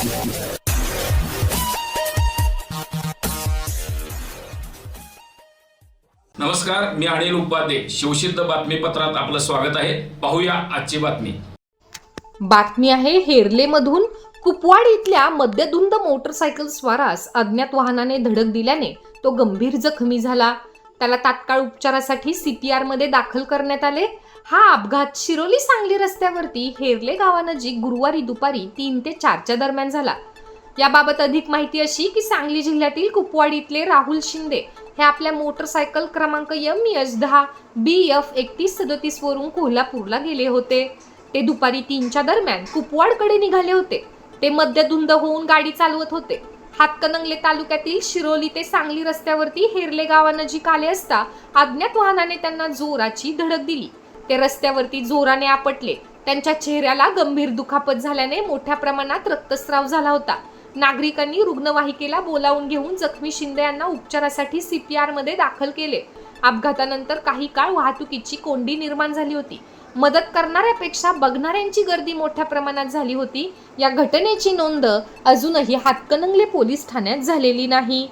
नमस्कार मी अनिल उपाध्ये. शिवसिद्ध बातमीपत्रात आपलं स्वागत आहे. पाहूया आजची बातमी. बातमी आहे हेरलेमधून कुपवाड इथल्या मद्यधुंद मोटरसायकल स्वारास अज्ञात वाहनाने धडक दिल्याने तो गंभीर जखमी झाला. त्याला तात्काळ उपचारासाठी सी पी आरमध्ये दाखल करण्यात आले. हा अपघात शिरोली सांगली रस्त्यावरती हेरले गावानजीक गुरुवारी दुपारी तीन ते चारच्या दरम्यान झाला. याबाबत अधिक माहिती अशी की सांगली जिल्ह्यातील कुपवाड इथले राहुल शिंदे हे आपल्या मोटरसायकल क्रमांक यम एच दहा बी एफ एकतीस सदतीस वरून कोल्हापूरला गेले होते. ते दुपारी तीनच्या दरम्यान कुपवाडकडे निघाले होते. ते मद्यधुंद होऊन गाडी चालवत होते. हातकणंगले तालुक्यातील शिरोली ते सांगली रस्त्यावरती हेरले गावानजीक आले असता अज्ञात वाहनाने त्यांना जोराची धडक दिली. ते रस्त्यावरती जोराने आपटले. त्यांच्या चेहऱ्याला गंभीर दुखापत झाल्याने मोठ्या प्रमाणात रक्तस्राव झाला होता. नागरिकांनी रुग्णवाहिकेला बोलावून घेऊन जखमी शिंदे यांना उपचारासाठी सीपीआरमध्ये दाखल केले. अपघातानंतर काही काळ वाहतुकीची कोंडी निर्माण झाली होती. मदत करणाऱ्यापेक्षा बघणाऱ्यांची गर्दी मोठ्या प्रमाणात झाली होती. या घटनेची नोंद अजूनही हातकणंगले पोलीस ठाण्यात झालेली नाही.